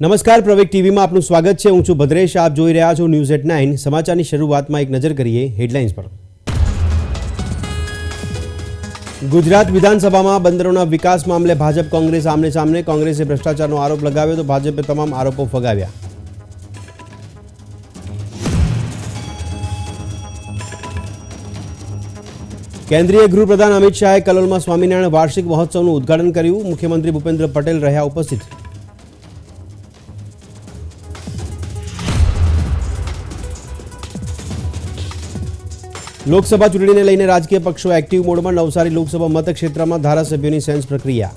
નમસ્કાર પ્રવેક ટીવીમાં આપનું સ્વાગત છે. હું છું ભદ્રેશ. આપ જોઈ રહ્યા છો ન્યૂઝ એટ નાઇન. સમાચારની શરૂઆતમાં એક નજર કરીએ હેડલાઇન્સ પર. ગુજરાત વિધાનસભામાં બંદરોના વિકાસ મામલે ભાજપ કોંગ્રેસ આમને સામને કોંગ્રેસે ભ્રષ્ટાચારનો આરોપ લગાવ્યો તો ભાજપે તમામ આરોપો ફગાવ્યા. કેન્દ્રીય ગૃહપ્રધાન અમિત શાહે કલોલમાં સ્વામિનારાયણ વાર્ષિક મહોત્સવનું ઉદ્ઘાટન કર્યું. મુખ્યમંત્રી ભૂપેન્દ્ર પટેલ રહ્યા ઉપસ્થિત. લોકસભા ચૂંટણીને લઈને રાજકીય પક્ષો એક્ટિવ મોડમાં નવસારી લોકસભા મતક્ષેત્રમાં ધારાસભ્યોની સેન્સ પ્રક્રિયા.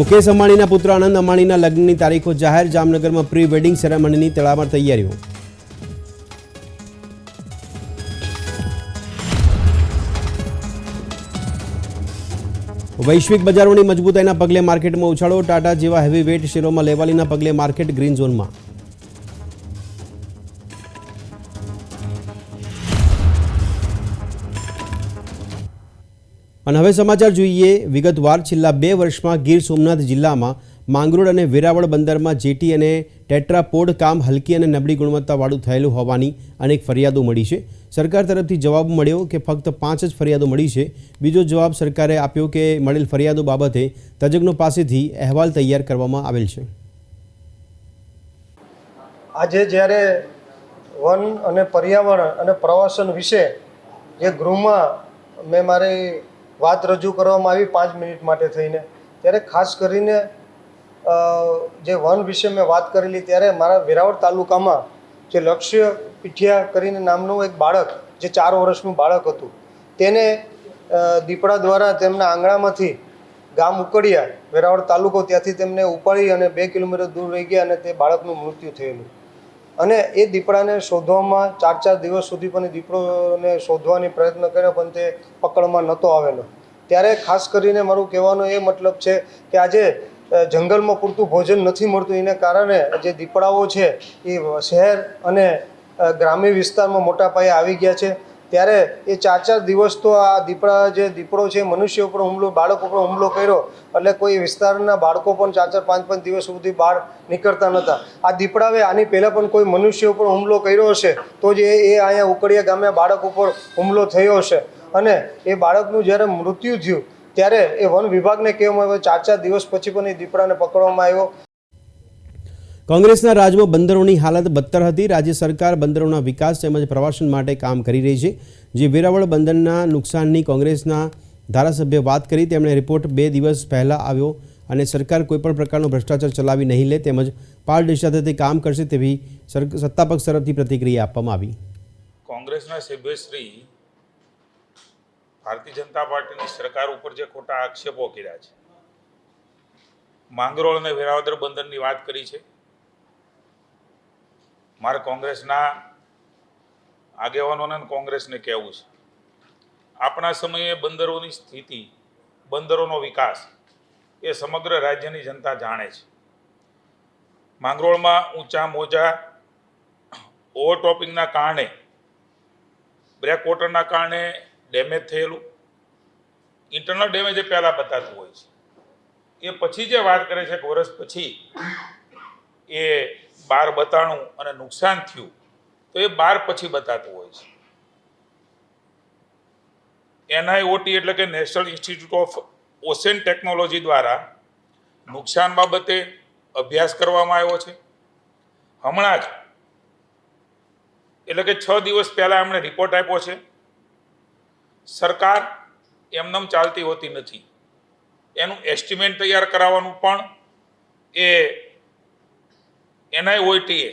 મુકેશ અંબાણીના પુત્ર આનંદ અંબાણીના લગ્નની તારીખો જાહેર જામનગરમાં પ્રી વેડિંગ સેરેમનીની તડામાર તૈયારીઓ. વૈશ્વિક બજારોની મજબૂતાઈના પગલે માર્કેટમાં ઉછાળો, ટાટા જેવા હેવી વેટ શેરોમાં લેવાલીના પગલે માર્કેટ ગ્રીન ઝોનમાં અને હવે સમાચાર જોઈએ, વિગતવાર છેલ્લા બે વર્ષમાં ગીર સોમનાથ જિલ્લામાં માંગરોળ અને વેરાવળ બંદરમાં જેટી અને ટેટ્રાપોડ કામ હલકી અને નબળી ગુણવત્તાવાળું થયેલું હોવાની અનેક ફરિયાદો મળી છે. સરકાર તરફથી જવાબ મળ્યો કે ફક્ત પાંચ જ ફરિયાદો મળી છે. બીજો જવાબ સરકારે આપ્યો કે મળેલ ફરિયાદો બાબતે તજજ્ઞો પાસેથી અહેવાલ તૈયાર કરવામાં આવેલ છે. આજે જ્યારે વન અને પર્યાવરણ અને પ્રવાસન વિશે જે ગૃહમાં મેં મારી વાત રજૂ કરવામાં આવી પાંચ મિનિટ માટે થઈને. ત્યારે ખાસ કરીને જે વન વિશે મેં વાત કરેલી, ત્યારે મારા વેરાવળ તાલુકામાં જે લક્ષ્ય પીઠિયા કરીને નામનું એક બાળક, જે ચાર વર્ષનું બાળક હતું, તેને દીપડા દ્વારા તેમના આંગણામાંથી ગામ ઉકળ્યા. વેરાવળ તાલુકો ત્યાંથી તેમને ઉપાડી અને બે કિલોમીટર દૂર રહી ગયા અને તે બાળકનું મૃત્યુ થયેલું. અને એ દીપડાને શોધવામાં ચાર ચાર દિવસ સુધી પણ દીપડોને શોધવાની પ્રયત્ન કર્યો, પણ તે પકડમાં નહોતો આવેલો. ત્યારે ખાસ કરીને મારું કહેવાનો એ મતલબ છે કે આજે જંગલમાં પૂરતું ભોજન નથી મળતું. એને કારણે જે દીપડાઓ છે, એ શહેર અને ગ્રામ્ય વિસ્તારમાં મોટા પાયે આવી ગયા છે. ત્યારે એ ચાર ચાર દિવસ તો આ દીપડા જે દીપડો છે, મનુષ્ય ઉપર હુમલો, બાળકો ઉપર હુમલો કર્યો, એટલે કોઈ વિસ્તારના બાળકો પણ ચાર ચાર પાંચ પાંચ દિવસ સુધી બહાર નીકળતા નહોતા આ દીપડાવે આની પહેલાં પણ કોઈ મનુષ્ય ઉપર હુમલો કર્યો હશે, તો જ એ અહીંયા ઉકળિયા ગામે બાળક ઉપર હુમલો થયો હશે. અને એ બાળકનું જ્યારે મૃત્યુ થયું, ત્યારે એ વન વિભાગને કહેવામાં આવ્યો, ચાર ચાર દિવસ પછી પણ એ દીપડાને પકડવામાં આવ્યો. કોંગ્રેસના રાજમાં બંદરોની હાલત બદતર હતી. રાજ્ય સરકાર બંદરોના વિકાસ તેમજ પ્રવાસન માટે કામ કરી રહી છે. જે વેરાવળ બંદરના નુકસાનની કોંગ્રેસના ધારાસભ્ય વાત કરી. તેમણે રિપોર્ટ બે દિવસ પહેલાં આવ્યો અને સરકાર કોઈપણ પ્રકારનો ભ્રષ્ટાચાર ચલાવી નહીં લે તેમજ પારદર્શિતાથી કામ કરશે તેવી સત્તાપક્ષ તરફથી પ્રતિક્રિયા આપવામાં આવી. કોંગ્રેસના સભ્યશ્રી ભારતીય જનતા પાર્ટીની સરકાર ઉપર જે ખોટા આક્ષેપો કર્યા છે માંગરોળ અને વેરાવદર બંદરની વાત કરી છે. મારે કોંગ્રેસના આગેવાનોને કોંગ્રેસને કહેવું છે. આપણા સમયે બંદરોની સ્થિતિ, બંદરોનો વિકાસ એ સમગ્ર રાજ્યની જનતા જાણે છે. માંગરોળમાં ઊંચા મોજા ઓવરટોપિંગના કારણે બ્રેક વોટરના કારણે ડેમેજ થયેલું. ઇન્ટરનલ ડેમેજ એ પહેલાં બતાતું હોય છે. એ પછી જે વાત કરે છે કે વર્ષ પછી એ બાર બતાણું અને નુકસાન થયું, તો એ બાર પછી બતાતું હોય છે. એનઆઈઓટી એટલે કે national institute of ocean technology દ્વારા નુકસાન બાબતે અભ્યાસ કરવામાં આવ્યો છે. હમણાં જ, એટલે કે છ દિવસ પહેલાં એમણે રિપોર્ટ આપ્યો છે. સરકાર એમનેમ ચાલતી હોતી નથી. એનું એસ્ટિમેટ તૈયાર કરાવવાનું પણ એ એનઆઈઓટીએ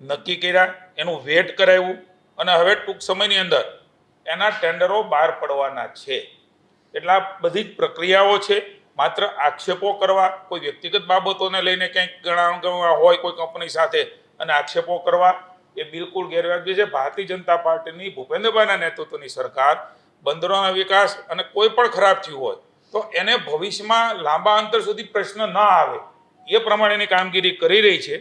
નક્કી કર્યા, એનું વેટ કરાવ્યું અને હવે ટૂંક સમયની અંદર એના ટેન્ડરો બહાર પડવાના છે. એટલે આ બધી જ પ્રક્રિયાઓ છે. માત્ર આક્ષેપો કરવા, કોઈ વ્યક્તિગત બાબતોને લઈને કંઈક ગણા હોય કોઈ કંપની સાથે અને આક્ષેપો કરવા, એ બિલકુલ ગેરવાજબી છે. ભારતીય જનતા પાર્ટીની, ભૂપેન્દ્રભાઈના નેતૃત્વની સરકાર, બંદરોના વિકાસ અને કોઈ પણ ખરાબ થયું હોય, તો એને ભવિષ્યમાં લાંબા અંતર સુધી પ્રશ્ન ન આવે. એ પ્રમાણેની કામગીરી કરી રહી છે.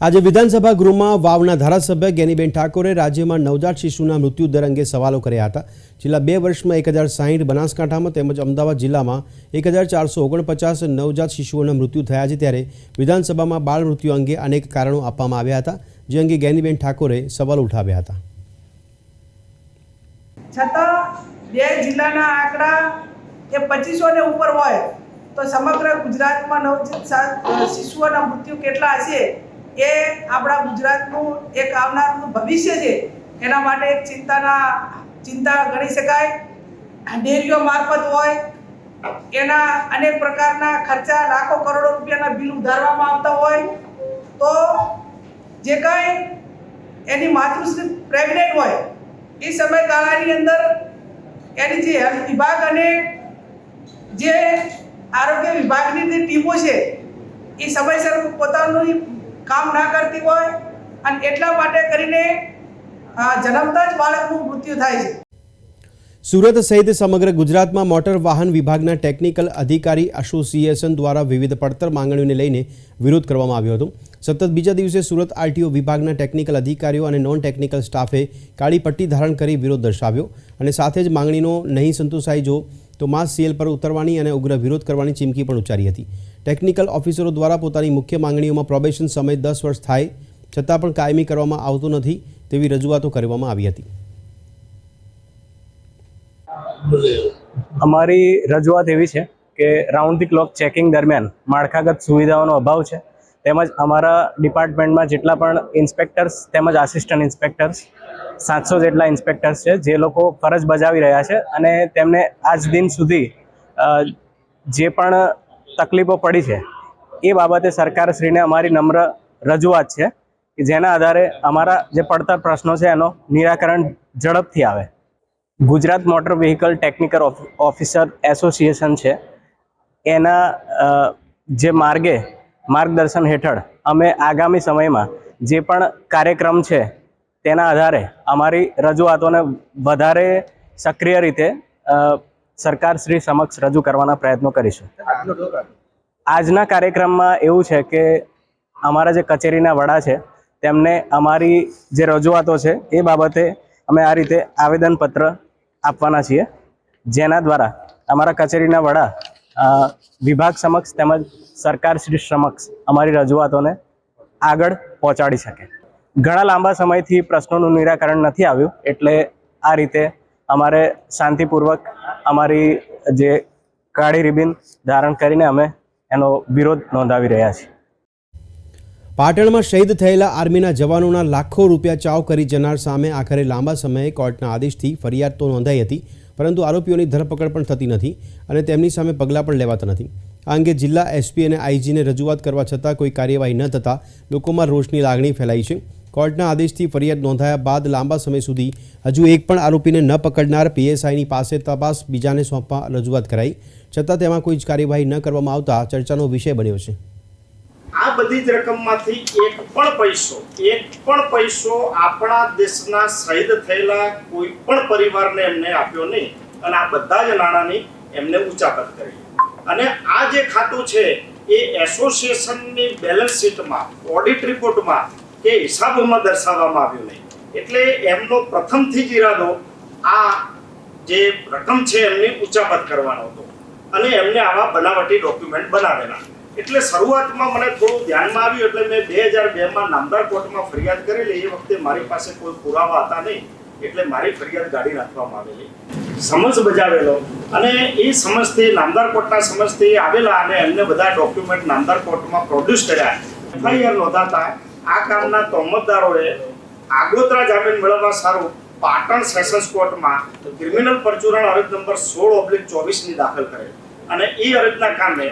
આજે વિધાનસભા ગૃહમાં વાવના ધારાસભ્ય જ્ઞાનીબેન ઠાકોરે રાજ્યમાં નવજાત શિશુના મૃત્યુ દર અંગે સવાલો કર્યા હતા. છેલ્લા બે વર્ષમાં એક હજાર સાહીઠ બનાસકાંઠામાં તેમજ અમદાવાદ જિલ્લામાં એક હજાર ચારસો ઓગણપચાસ નવજાત શિશુઓના મૃત્યુ થયા છે ત્યારે વિધાનસભામાં બાળ મૃત્યુ અંગે અનેક કારણો આપવામાં આવ્યા હતા જે અંગે જ્ઞાનીબેન ઠાકોરે સવાલ ઉઠાવ્યા હતા. છતાં બે જિલ્લાના આંકડા એ પચીસોને ઉપર હોય. તો સમગ્ર ગુજરાતમાં નવજાત શિશુઓના મૃત્યુ કેટલા હશે એ આપણા ગુજરાતનું એક આવનારનું ભવિષ્ય છે. એના માટે એક ચિંતાના, ચિંતા ગણી શકાય. ડેરીઓ મારફત હોય. એના અનેક પ્રકારના ખર્ચા લાખો કરોડો રૂપિયાના બિલ ઉધારવામાં આવતા હોય. તો જે કાંઈ એની માતૃશ્રી પ્રેગ્નેન્ટ હોય, એ સમયગાળાની અંદર એની જે હેલ્થ વિભાગ અને જે આરોગ્ય વિભાગની જે ટીમો છે, એ સમયસર પોતાનું કામ ના કરતી હોય અને એટલા માટે કરીને જન્મતા જ બાળકનું મૃત્યુ થાય છે. સુરત સહિત સમગ્ર ગુજરાતમાં મોટર વાહન વિભાગના ટેકનિકલ અધિકારી એસોસિએશન દ્વારા વિવિધ પડતર માંગણીઓને લઈને વિરોધ કરવામાં આવ્યો હતો. સતત બીજા દિવસે સુરત આરટીઓ વિભાગના ટેકનિકલ અધિકારીઓ અને નોન ટેકનિકલ સ્ટાફે કાળી પટ્ટી ધારણ કરી વિરોધ દર્શાવ્યો અને સાથે જ માંગણીનો નહીં સંતોષાય જો તો માસ સીએલ પર ઉતરવાની અને ઉગ્ર વિરોધ કરવાની ચીમકી પણ ઉચ્ચારી હતી. ટેકનિકલ ઓફિસરો દ્વારા પોતાની મુખ્ય માંગણીઓમાં પ્રોબેશન સમય દસ વર્ષ થાય છતાં પણ કાયમી કરવામાં આવતો નથી તેવી રજૂઆતો કરવામાં આવી હતી. અમારી રજૂઆત એવી છે કે રાઉન્ડ ધી ક્લોક ચેકિંગ દરમિયાન માળખાગત સુવિધાઓનો અભાવ છે. તેમજ અમારા ડિપાર્ટમેન્ટમાં જેટલા પણ ઇન્સ્પેક્ટર્સ તેમજ આસિસ્ટન્ટ ઇન્સ્પેક્ટર્સ સાતસો જેટલા ઇન્સ્પેક્ટર્સ છે, જે લોકો ફરજ બજાવી રહ્યા છે અને તેમને આજ દિન સુધી જે પણ તકલીફો પડી છે, એ બાબતે સરકારશ્રીને અમારી નમ્ર રજૂઆત છે કે જેના આધારે અમારા જે પડતર પ્રશ્નો છે એનો નિરાકરણ ઝડપથી આવે. Gujarat motor vehicle technical officer association છે. એના જે માર્ગે માર્ગદર્શન હેઠળ અમે આગામી સમયમાં જે પણ કાર્યક્રમ છે તેના આધારે અમારી રજૂઆતોને વધારે સક્રિય રીતે સરકારશ્રી સમક્ષ રજૂ કરવાના પ્રયત્નો કરીશું. આજના કાર્યક્રમમાં એવું છે કે અમારા જે કચેરીના વડા છે, તેમને અમારી જે રજૂઆતો છે, એ બાબતે અમે આ રીતે આવેદનપત્ર આપવાના છીએ. જેના દ્વારા અમારા કચેરીના વડા વિભાગ સમક્ષ તેમજ સરકારશ્રી સમક્ષ અમારી રજૂઆતોને આગળ પહોંચાડી શકે. ઘણા લાંબા સમયથી પ્રશ્નોનું નિરાકરણ નથી આવ્યું, એટલે આ રીતે અમારે શાંતિપૂર્વક અમારી જે કાળી રિબિન ધારણ કરીને અમે એનો વિરોધ નોંધાવી રહ્યા છીએ. પાટણમાં શહીદ થયેલા આર્મીના જવાનોના લાખો રૂપિયા ચાવ કરી જનાર સામે આખરે લાંબા સમયે કોર્ટના આદેશથી ફરિયાદ તો નોંધાઈ હતી, પરંતુ આરોપીઓની ધરપકડ પણ થતી નથી અને તેમની સામે પગલાં પણ લેવાતા નથી. આ અંગે જિલ્લા એસપી અને આઈજીને રજૂઆત કરવા છતાં કોઈ કાર્યવાહી ન થતાં લોકોમાં રોષની લાગણી ફેલાઈ છે. કોર્ટના આદેશથી ફરિયાદ નોંધાયા બાદ લાંબા સમય સુધી હજુ એક પણ આરોપીને ન પકડનાર પીએસઆઈની પાસે તપાસ બીજાને સોંપવા રજૂઆત કરાઈ. છતાં તેમાં કોઈ જ કાર્યવાહી ન કરવામાં આવતા ચર્ચાનો વિષય બન્યો છે. આ બધી જ રકમમાંથી એક પણ પૈસો, એક પણ પૈસો આપણા દેશના શહીદ થયેલા કોઈ પણ પરિવારને એમને આપ્યો નહીં. અને આ બધા જ નાણાંની એમને ઉચાપત કરી. અને આ જે ખાતું છે, એ એસોસિએશનની બેલેન્સ શીટમાં, ઓડિટ રિપોર્ટમાં કે હિસાબોમાં દર્શાવવામાં આવ્યું નહીં. એટલે એમનો પ્રથમથી જ ઈરાદો આ જે રકમ છે એમની ઉચાપત કરવાનો હતો. અને એમને આવા બનાવટી ડોક્યુમેન્ટ બનાવેલા. એટલે શરૂઆતમાં મને થોડું ધ્યાનમાં આવ્યું, એટલે મેં બે હજાર બેમાં નામદાર કોર્ટમાં ફરિયાદ કરેલી. એ વખતે મારી પાસે કોઈ પુરાવા હતા નહીં, એટલે મારી ફરિયાદ ગાડી નાખવામાં આવેલી. સમજ બજાવેલો. અને એ સમજથી, નામદાર કોર્ટના સમજથી આવેલા અને એમને બધા ડોક્યુમેન્ટ નામદાર કોર્ટમાં પ્રોડ્યુસ કર્યા. એફઆઈઆર નોંધાતા. આ કામના તોમતદારોએ આગોતરા જામીન મેળવવા સારું પાટણ સેશન્સ કોર્ટમાં ક્રિમિનલ પરચુરણ અરજ નંબર સોળ ઓબ્લિક ચોવીસની દાખલ કરેલ. અને એ અરજના કામે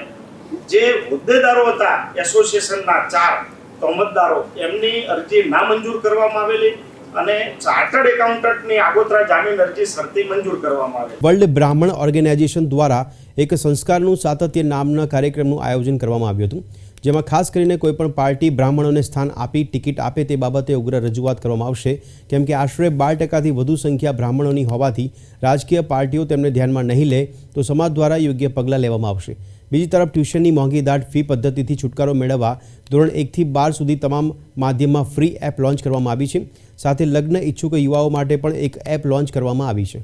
જે હોદ્દેદારો હતા, એસોસિએશનના ચાર તોમતદારો એમની અરજી નામંજૂર કરવામાં આવેલી અને ચાર્ટર્ડ એકાઉન્ટન્ટની આગોતરા જામીન અરજી શરતી મંજૂર કરવામાં આવેલી. વર્લ્ડ બ્રાહ્મણ ઓર્ગેનાઇઝેશન દ્વારા એક સંસ્કારનું સાતત્ય નામના કાર્યક્રમનું આયોજન કરવામાં આવ્યું હતું. જેમાં ખાસ કરીને કોઈપણ પાર્ટી બ્રાહ્મણોને સ્થાન આપી ટિકિટ આપે તે બાબતે ઉગ્ર રજૂઆત કરવામાં આવશે. કેમ કે આશરે બાર ટકાથી વધુ સંખ્યા બ્રાહ્મણોની હોવાથી રાજકીય પાર્ટીઓ તેમને ધ્યાનમાં નહીં લે તો સમાજ દ્વારા યોગ્ય પગલાં લેવામાં આવશે. બીજી તરફ ટ્યુશનની મોંઘી દાટ ફી પદ્ધતિથી છુટકારો મેળવવા ધોરણ એકથી બાર સુધી તમામ માધ્યમમાં ફ્રી એપ લોન્ચ કરવામાં આવી છે. સાથે લગ્ન ઈચ્છુક યુવાઓ માટે પણ એક એપ લોન્ચ કરવામાં આવી છે.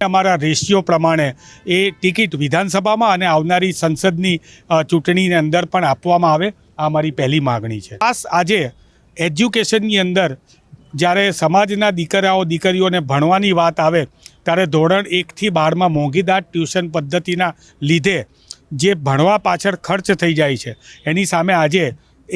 અમારા રેશિયો પ્રમાણે એ ટિકિટ વિધાનસભામાં અને આવનારી સંસદની ચૂંટણીની અંદર પણ આપવામાં આવે. આ અમારી પહેલી માગણી છે. ખાસ આજે એજ્યુકેશનની અંદર જ્યારે સમાજના દીકરાઓ, દીકરીઓને ભણવાની વાત આવે, ત્યારે ધોરણ એકથી બારમાં મોંઘીદાટ ટ્યુશન પદ્ધતિના લીધે જે ભણવા પાછળ ખર્ચ થઈ જાય છે, એની સામે આજે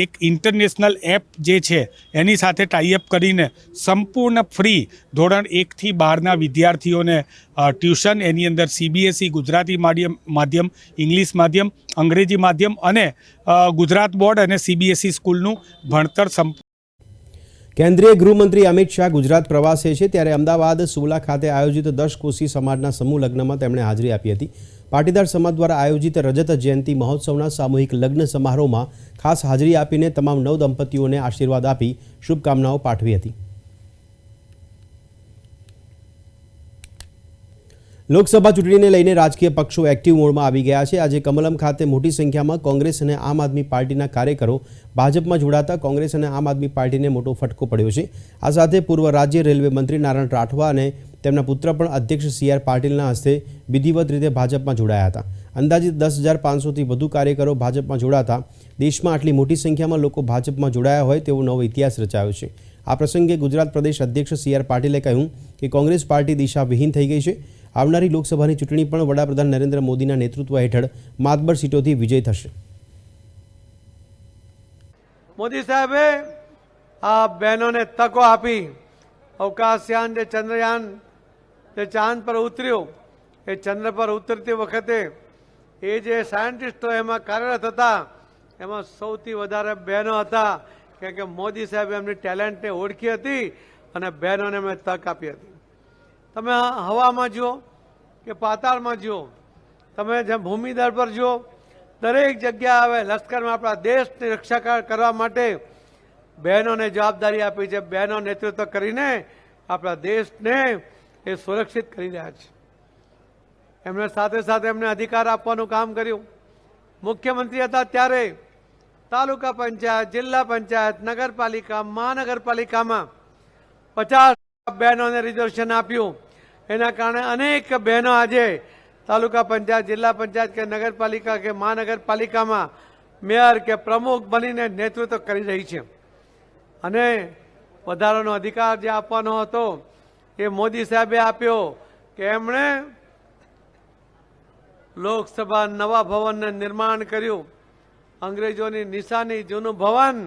એક ઇન્ટરનેશનલ એપ જે છે, એની સાથે ટાઈઅપ કરીને સંપૂર્ણ ફ્રી ધોરણ એકથી બારના વિદ્યાર્થીઓને ટ્યુશન એની અંદર સીબીએસઈ ગુજરાતી માધ્યમ માધ્યમ ઇંગ્લિશ માધ્યમ, અંગ્રેજી માધ્યમ અને ગુજરાત બોર્ડ અને સીબીએસઈ સ્કૂલનું ભણતર સંપ કેન્દ્રીય ગૃહમંત્રી અમિત શાહ ગુજરાત પ્રવાસે છે, ત્યારે અમદાવાદ સુવલા ખાતે આયોજિત દસ કોશી સમાજના સમૂહ લગ્નમાં તેમણે હાજરી આપી હતી. પાટીદાર સમાજ દ્વારા આયોજિત રજત જયંતિ મહોત્સવના સામૂહિક લગ્ન સમારોહમાં ખાસ હાજરી આપીને તમામ નવ દંપતીઓને આશીર્વાદ આપી શુભકામનાઓ પાઠવી હતી. લોકસભા ચૂંટણીને લઈને રાજકીય પક્ષો એક્ટિવ મોડમાં આવી ગયા છે. આજે કમલમ ખાતે મોટી સંખ્યામાં કોંગ્રેસ અને આમ આદમી પાર્ટીના કાર્યકરો ભાજપમાં જોડાતા કોંગ્રેસ અને આમ આદમી પાર્ટીને મોટો ફટકો પડ્યો છે. આ સાથે પૂર્વ રાજ્ય રેલવે મંત્રી નારાયણ રાઠવા અને તેમના પુત્ર પણ અધ્યક્ષ સી આર પાટીલના હસ્તે વિધિવત રીતે ભાજપમાં જોડાયા હતા. અંદાજિત દસ હજાર પાંચસોથી વધુ કાર્યકરો ભાજપમાં જોડાતા દેશમાં આટલી મોટી સંખ્યામાં લોકો ભાજપમાં જોડાયા હોય તેવો નવો ઇતિહાસ રચાયો છે. આ પ્રસંગે ગુજરાત પ્રદેશ અધ્યક્ષ સી આર પાટીલે કહ્યું કે કોંગ્રેસ પાર્ટી દિશાવિહીન થઈ ગઈ છે. આવનારી લોકસભાની ચૂંટણી પણ વડાપ્રધાન નરેન્દ્ર મોદીના નેતૃત્વ હેઠળ માતબર સીટોથી વિજય થશે. મોદી સાહેબે આ બહેનોને તકો આપી અવકાશયાન જે ચંદ્રયાન જે ચાંદ પર ઉતર્યું, એ ચંદ્ર પર ઉતરતી વખતે એ જે સાયન્ટિસ્ટો એમાં કાર્યરત હતા, એમાં સૌથી વધારે બહેનો હતા, કેમ કે મોદી સાહેબે એમની ટેલેન્ટને ઓળખી હતી અને બહેનોને એમણે તક આપી હતી. તમે હવામાં જુઓ કે પાતાળમાં જુઓ, તમે જેમ ભૂમિદળ પર જુઓ, દરેક જગ્યા હવે લશ્કરમાં આપણા દેશની રક્ષા કરવા માટે બહેનોને જવાબદારી આપી છે. બહેનો નેતૃત્વ કરીને આપણા દેશને એ સુરક્ષિત કરી રહ્યા છે. એમણે સાથે સાથે એમને અધિકાર આપવાનું કામ કર્યું. મુખ્યમંત્રી હતા ત્યારે તાલુકા પંચાયત, જિલ્લા પંચાયત, નગરપાલિકા, મહાનગરપાલિકામાં પચાસ બહેનોને રિઝર્વેશન આપ્યું. એના કારણે અનેક બહેનો આજે તાલુકા પંચાયત, જિલ્લા પંચાયત કે નગરપાલિકા કે મહાનગરપાલિકામાં મેયર કે પ્રમુખ બનીને નેતૃત્વ કરી રહી છે. અને વધારાનો અધિકાર જે આપવાનો હતો એ મોદી સાહેબે આપ્યો કે એમણે લોકસભા નવા ભવનને નિર્માણ કર્યું. અંગ્રેજોની નિશાની જૂનું ભવન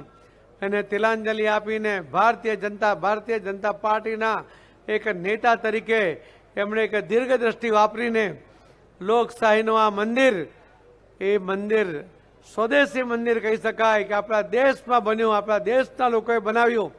એને તિલાંજલિ આપીને ભારતીય જનતા ભારતીય જનતા પાર્ટીના એક નેતા તરીકે એમણે એક દીર્ઘદ્રષ્ટિ વાપરીને લોકશાહીનું આ મંદિર, એ મંદિર સ્વદેશી મંદિર કહી શકાય કે આપણા દેશમાં બન્યું, આપણા દેશના લોકોએ બનાવ્યું.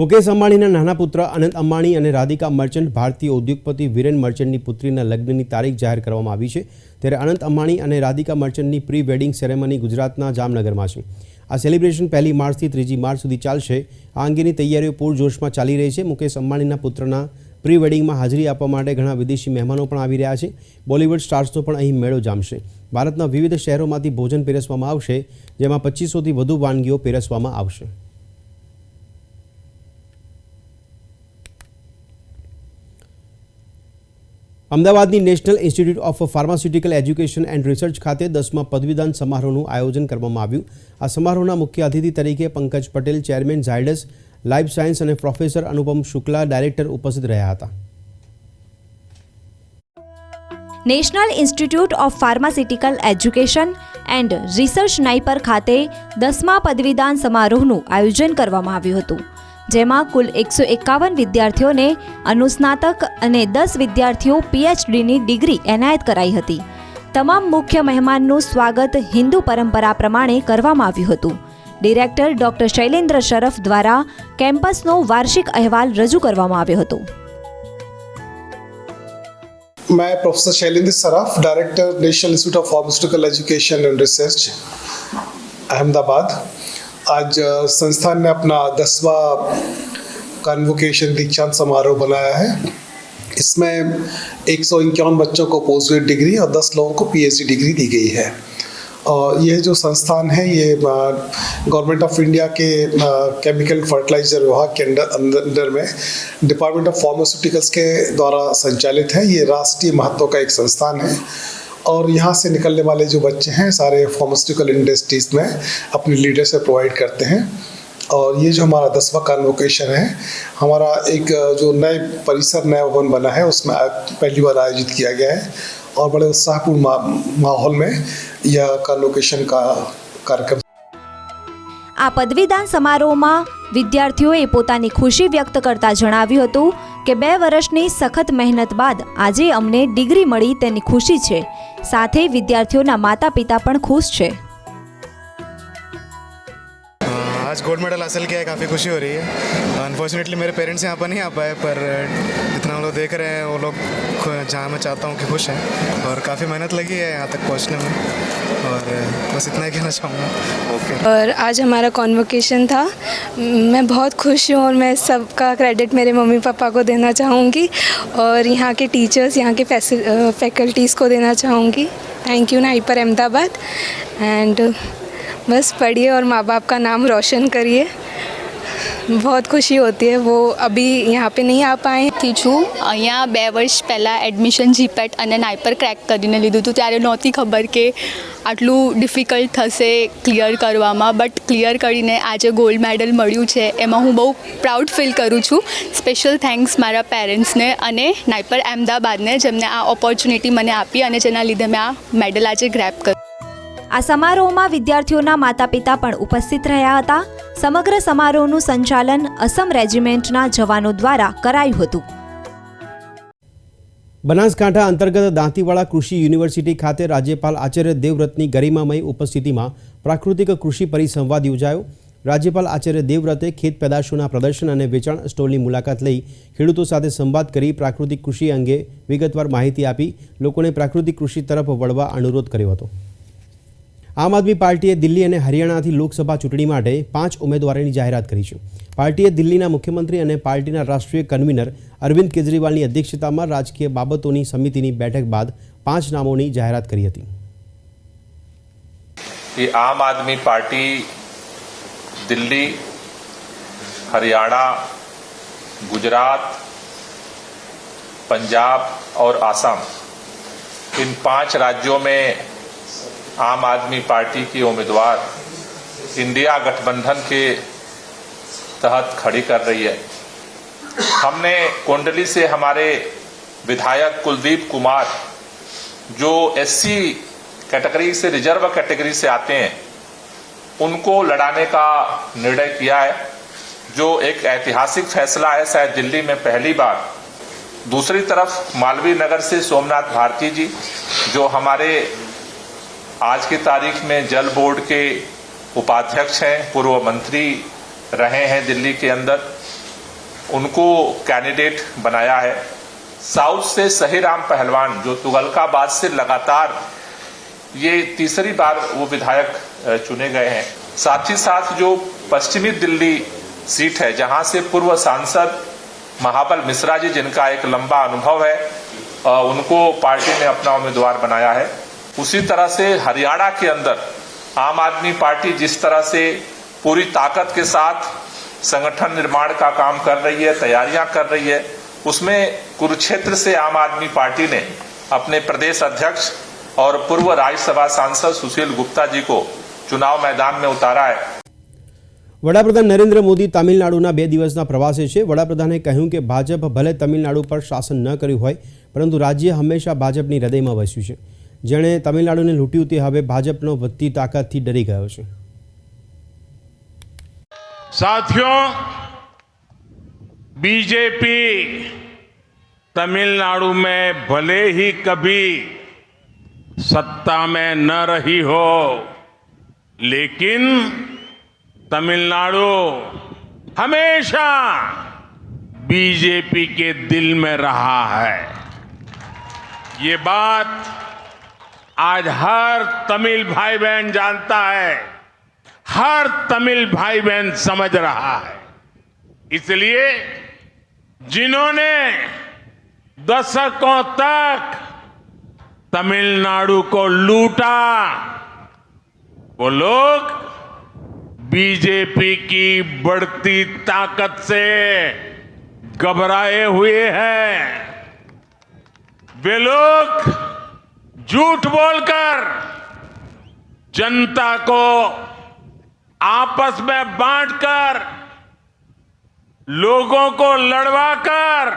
મુકેશ અંબાણીના નાના પુત્ર અનંત અંબાણી અને રાધિકા મર્ચન્ટ ભારતીય ઉદ્યોગપતિ વિરેન મર્ચન્ટની પુત્રીના લગ્નની તારીખ જાહેર કરવામાં આવી છે. ત્યારે અનંત અંબાણી અને રાધિકા મર્ચન્ટની પ્રી વેડિંગ સેરેમની ગુજરાતના જામનગરમાં છે. આ સેલિબ્રેશન પહેલી માર્ચથી ત્રીજી માર્ચ સુધી ચાલશે. આ અંગેની તૈયારીઓ પૂરજોશમાં ચાલી રહી છે. મુકેશ અંબાણીના પુત્રના પ્રી વેડિંગમાં હાજરી આપવા માટે ઘણા વિદેશી મહેમાનો પણ આવી રહ્યા છે. બોલિવૂડ સ્ટાર્સનો પણ અહીં મેળો જામશે. ભારતના વિવિધ શહેરોમાંથી ભોજન પીરસવામાં આવશે, જેમાં પચીસોથી વધુ વાનગીઓ પીરસવામાં આવશે. અમદાવાદની national institute of pharmaceutical education and research ખાતે દસમા પદવીદાન સમારોહનું આયોજન કરવામાં આવ્યું. આ સમારોહના મુખ્ય અતિથિ તરીકે Pankaj Patel, chairman Zydus life science અને પ્રોફેસર અનુપમ શુક્લા ડાયરેક્ટર ઉપસ્થિત રહ્યા હતા. National institute of pharmaceutical education and research NIPER ખાતે દસમા પદવીદાન સમારોહનું આયોજન કરવામાં આવ્યું હતું. જેમાં કુલ એકસો એકાવન વિદ્યાર્થીઓને અનુસ્નાતક અને દસ વિદ્યાર્થીઓ પીએચડીની ડિગ્રી એનાયત કરાઈ હતી તમામ મુખ્ય મહેમાનનું સ્વાગત હિન્દુ પરંપરા પ્રમાણે કરવામાં આવ્યું હતું ડિરેક્ટર ડોક્ટર શૈલેન્દ્ર શરફ દ્વારા કેમ્પસનો વાર્ષિક અહેવાલ રજૂ કરવામાં આવ્યો હતો मैं professor Shailendra Saraf director national institute of pharmaceutical education and research Ahmedabad आज संस्थान ने अपना दसवा कन्वोकेशन दीक्षांत समारोह बनाया है। इसमें एक सौ इक्यावन बच्चों को पोस्ट ग्रेड डिग्री और दस लोगों को पीएचडी डिग्री दी गई है। और यह जो संस्थान है, ये गवर्नमेंट ऑफ़ इंडिया के केमिकल फर्टिलाइज़र विभाग के अंडर, अंदर में डिपार्टमेंट ऑफ़ फार्मास्यूटिकल्स के द्वारा संचालित है। ये राष्ट्रीय महत्व का एक संस्थान है। और यहाँ से निकलने वाले जो बच्चे हैं, सारे फार्मास्यूटिकल इंडस्ट्रीज़ में अपनी लीडरशिप प्रोवाइड करते हैं। और ये जो हमारा दसवा कन्वोकेशन है, हमारा एक, जो नए परिसर, नया भवन बना है, उसमें पहली बार आयोजित किया गया है। और बड़े उत्साहपूर्ण माहौल में यह कन्वोकेशन का कार्यक्रम આ પદવીદાન સમારોહમાં વિદ્યાર્થીઓએ પોતાની ખુશી વ્યક્ત કરતા જણાવ્યું હતું કે બે વર્ષની સખત મહેનત બાદ આજે અમને ડિગ્રી મળી તેની ખુશી છે. સાથે વિદ્યાર્થીઓના માતા પિતા પણ ખુશ છે. आज गोल्ड मेडल हासिल किया है, काफ़ी खुशी हो रही है। अनफॉर्चुनेटली मेरे पेरेंट्स यहाँ पर नहीं आ पाए, पर जितना हम लोग देख रहे हैं, वो लोग जहाँ मैं चाहता हूँ कि खुश हैं, और काफ़ी मेहनत लगी है यहाँ तक पहुँचने में। और बस इतना ही कहना चाहूँगा। ओके और आज हमारा कॉन्वोकेशन था। मैं बहुत खुश हूँ और मैं सबका क्रेडिट मेरे मम्मी पापा को देना चाहूँगी, और यहाँ के टीचर्स यहाँ के फैकल्टीज़ को देना चाहूँगी। Thank you NIPER Ahmedabad and बस पढ़िए और माँ बाप का नाम रोशन करिए बहुत खुशी होती है वो अभी यहाँ पे नहीं आ पाए થી છું અહીંયા બે વર્ષ પહેલાં એડમિશન જીપેટ અને નાઇપર ક્રેક કરીને લીધું હતું ત્યારે નહોતી ખબર કે આટલું ડિફિકલ્ટ થશે ક્લિયર કરવામાં બટ ક્લિયર કરીને આજે ગોલ્ડ મેડલ મળ્યું છે એમાં હું બહુ પ્રાઉડ ફીલ કરું છું સ્પેશિયલ થેન્ક્સ મારા પેરેન્ટ્સને અને નાઇપર અહેમદાબાદને જેમને આ ઓપોર્ચ્યુનિટી મને આપી અને જેના લીધે મેં આ મેડલ આજે ગ્રેપ કર્યું આ સમારોહમાં વિદ્યાર્થીઓના માતા પિતા પણ ઉપસ્થિત રહ્યા હતા. સમગ્ર સમારોહનું સંચાલન અસમ રેજિમેન્ટના જવાનો દ્વારા કરાયું હતું. બનાસકાંઠા અંતર્ગત દાંતીવાડા કૃષિ યુનિવર્સિટી ખાતે રાજ્યપાલ આચાર્ય દેવવ્રતની ગરિમામય ઉપસ્થિતિમાં પ્રાકૃતિક કૃષિ પરિસંવાદ યોજાયો. રાજ્યપાલ આચાર્ય દેવવ્રતે ખેત પેદાશોના પ્રદર્શન અને વેચાણ સ્ટોલની મુલાકાત લઈ ખેડૂતો સાથે સંવાદ કરી પ્રાકૃતિક કૃષિ અંગે વિગતવાર માહિતી આપી. લોકોને પ્રાકૃતિક કૃષિ તરફ વળવા અનુરોધ કર્યો હતો. આમ આદમી પાર્ટીએ દિલ્હી અને હરિયાણાથી લોકસભા ચૂંટણી માટે પાંચ ઉમેદવારોની જાહેરાત કરી છે પાર્ટીએ દિલ્હીના મુખ્યમંત્રી અને પાર્ટીના રાષ્ટ્રીય કન્વીનર અરવિંદ કેજરીવાલની અધ્યક્ષતામાં રાજકીય બાબતોની સમિતિની બેઠક બાદ પાંચ નામોની જાહેરાત કરી હતી कि आम आदमी पार्टी दिल्ली हरियाणा गुजरात पंजाब और आसाम इन पांच राज्यों में आम आदमी पार्टी की उम्मीदवार इंडिया गठबंधन के तहत खड़ी कर रही है। हमने कुंडली से हमारे विधायक कुलदीप कुमार, जो एससी कैटेगरी से, रिज़र्व कैटेगरी से आते हैं, उनको लड़ाने का निर्णय किया है, जो एक ऐतिहासिक फैसला है, शायद दिल्ली में पहली बार। दूसरी तरफ़ मालवीय नगर से सोमनाथ भारती जी, जो हमारे आज की तारीख में जल बोर्ड के उपाध्यक्ष हैं, पूर्व मंत्री रहे हैं दिल्ली के अंदर। उनको कैंडिडेट बनाया है। साउथ से सहीराम पहलवान, जो तुगलकाबाद से लगातार ये तीसरी बार वो विधायक चुने गए हैं। साथ ही साथ जो पश्चिमी दिल्ली सीट है, जहाँ से पूर्व सांसद महाबल मिश्रा जी, जिनका एक लंबा अनुभव है उनको पार्टी ने अपना उम्मीदवार बनाया है। उसी तरह से हरियाणा के अंदर आम आदमी पार्टी जिस तरह से पूरी ताकत के साथ संगठन निर्माण का काम कर रही है तैयारियां कर रही है उसमें कुरुक्षेत्र से आम आदमी पार्टी ने अपने प्रदेश अध्यक्ष और पूर्व राज्यसभा सांसद सुशील गुप्ता जी को चुनाव मैदान में उतारा है વડાપ્રધાન નરેન્દ્ર મોદી તામિલનાડુના બે દિવસના પ્રવાસે છે વડાપ્રધાને કહ્યું કે ભાજપ ભલે તમિલનાડુ પર શાસન ન કર્યું હોય પરંતુ રાજ્ય હંમેશા ભાજપની હૃદયમાં વસ્યું છે જેણે તમિલનાડુને લૂંટ્યું તે હવે ભાજપનો વધતી તાકાતથી ડરી ગયો છે साथियों बीजेपी तमिलनाडु में भले ही कभी सत्ता में न रही हो लेकिन तमिलनाडु हमेशा बीजेपी के दिल में रहा है ये बात आज हर तमिल भाई बहन जानता है, हर तमिल भाई बहन समझ रहा है। इसलिए जिन्होंने दशकों तक तमिलनाडु को लूटा, वो लोग बीजेपी की बढ़ती ताकत से घबराए हुए हैं। वे लोग झूठ बोलकर जनता को आपस में बांटकर, लोगों को लड़वाकर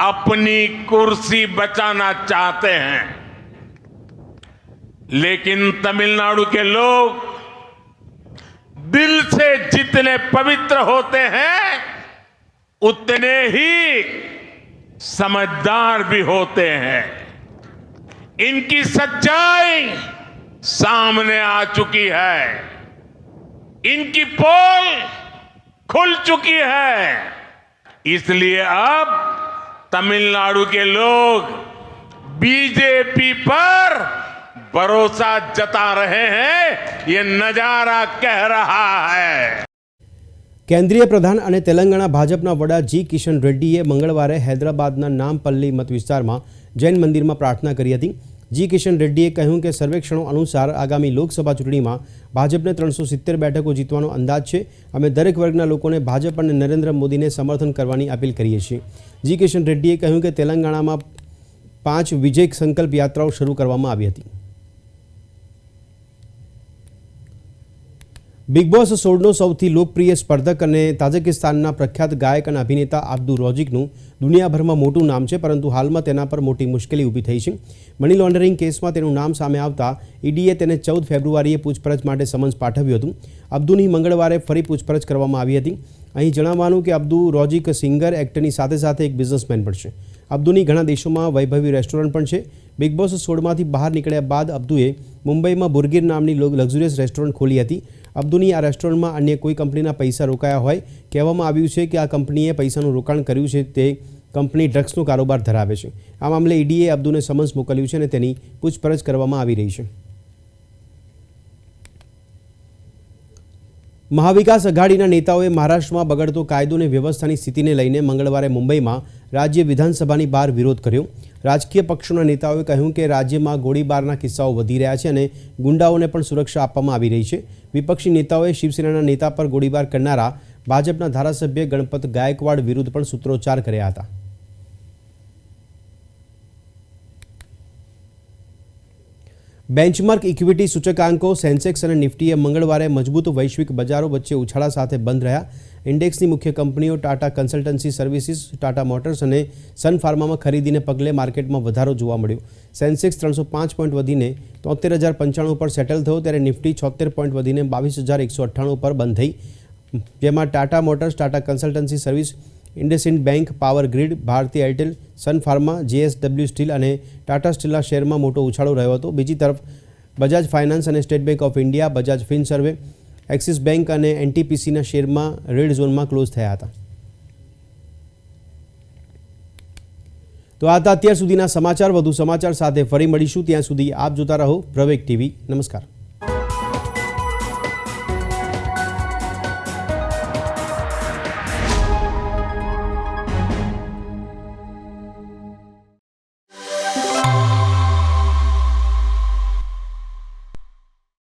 अपनी कुर्सी बचाना चाहते हैं। लेकिन तमिलनाडु के लोग दिल से जितने पवित्र होते हैं, उतने ही समझदार भी होते हैं। इनकी सच्चाई सामने आ चुकी है इनकी पोल खुल चुकी है इसलिए अब तमिलनाडु के लोग बीजेपी पर भरोसा जता रहे हैं ये नजारा कह रहा है કેન્દ્રીય પ્રધાન અને તેલંગાણા ભાજપના વડા જી કિશન રેડ્ડીએ મંગળવારે હૈદરાબાદના નામપલ્લી મત વિસ્તારમાં જૈન મંદિરમાં પ્રાર્થના કરી હતી જી કિશન રેડ્ડીએ કહ્યું કે સર્વેક્ષણો અનુસાર આગામી લોકસભા ચૂંટણીમાં ભાજપને ત્રણસો સિત્તેર બેઠકો જીતવાનો અંદાજ છે. અમે દરેક વર્ગના લોકોને ભાજપ અને નરેન્દ્ર મોદીને સમર્થન કરવાની અપીલ કરીએ છીએ. જી કિશન રેડ્ડીએ કહ્યું કે તેલંગાણામાં પાંચ વિજય સંકલ્પ યાત્રાઓ શરૂ કરવામાં આવી હતી. બિગ બોસ સોળનો સૌથી લોકપ્રિય સ્પર્ધક અને તાજકિસ્તાનના પ્રખ્યાત ગાયક અને અભિનેતા આબ્દુ રોજિકનું દુનિયાભરમાં મોટું નામ છે, પરંતુ હાલમાં તેના પર મોટી મુશ્કેલી ઊભી થઈ છે. મની લોન્ડરિંગ કેસમાં તેનું નામ સામે આવતા ઈડીએ તેને ચૌદ ફેબ્રુઆરીએ પૂછપરછ માટે સમન્સ પાઠવ્યું હતું. અબ્દુની મંગળવારે ફરી પૂછપરછ કરવામાં આવી હતી. અહીં જણાવવાનું કે અબ્દુ રોજિક સિંગર, એક્ટરની સાથે સાથે એક બિઝનેસમેન પણ છે. અબ્દુની ઘણા દેશોમાં વૈભવી રેસ્ટોરન્ટ પણ છે. બિગ બોસ સોળમાંથી બહાર નીકળ્યા બાદ અબ્દુએ મુંબઈમાં બુર્ગીર નામની લક્ઝુરિયસ રેસ્ટોરન્ટ ખોલી હતી. અબ્દુની આ રેસ્ટોરન્ટમાં અન્ય કોઈ કંપનીના પૈસા રોકાયા હોય, કહેવામાં આવ્યું છે કે આ કંપનીએ પૈસાનું રોકાણ કર્યું છે, તે કંપની ડ્રગ્સનો કારોબાર ધરાવે છે. આ મામલે ઈડીએ અબ્દુને સમન્સ મોકલ્યું છે અને તેની પૂછપરછ કરવામાં આવી રહી છે. મહાવિકાસ અઘાડીના નેતાઓએ મહારાષ્ટ્રમાં બગડતો કાયદો અને વ્યવસ્થાની સ્થિતિને લઈને મંગળવારે મુંબઈમાં રાજ્ય વિધાનસભાની બહાર વિરોધ કર્યો. રાજકીય પક્ષોના નેતાઓએ કહ્યું કે રાજ્યમાં ગોળીબારના કિસ્સાઓ વધી રહ્યા છે અને ગુંડાઓને પણ સુરક્ષા આપવામાં આવી રહી છે. વિપક્ષી નેતાઓએ શિવસેનાના નેતા પર ગોળીબાર કરનારા ભાજપના ધારાસભ્ય ગણપત ગાયકવાડ વિરુદ્ધ પણ સૂત્રોચ્ચાર કર્યા હતા. બેન્ચમાર્ક ઇક્વિટી સૂચકાંકો, સેન્સેક્સ અને નિફ્ટીએ મંગળવારે મજબૂત વૈશ્વિક બજારો વચ્ચે ઉછાળા સાથે બંધ રહ્યા. ઇન્ડેક્સની મુખ્ય કંપનીઓ Tata consultancy services, Tata motors અને સન ફાર્મામાં ખરીદીને પગલે માર્કેટમાં વધારો જોવા મળ્યો. સેન્સેક્સ ત્રણસો પાંચ પોઈન્ટ વધીને તોતેર હજાર પંચાણું પર સેટલ થયો, ત્યારે નિફ્ટી છોતેર પોઈન્ટ વધીને બાવીસ હજાર એકસો અઠ્ઠાણું પર બંધ થઈ. જેમાં Tata motors, Tata consultancy service, IndusInd bank, power grid Bharti Airtel, Sun pharma, JSW steel અને ટાટા સ્ટીલના શેરમાં મોટો ઉછાળો રહ્યો હતો. બીજી તરફ, બજાજ ફાઇનાન્સ અને state bank of India, Bajaj Finserv axis bank અને એનટીપીસીના શેરમાં, રેડ ઝોનમાં ક્લોઝ થયા હતા. તો આ હતા અત્યાર સુધીના સમાચાર. વધુ સમાચાર સાથે ફરી મળીશું. ત્યાં સુધી આપ જોતા રહો પ્રવેક ટીવી. નમસ્કાર.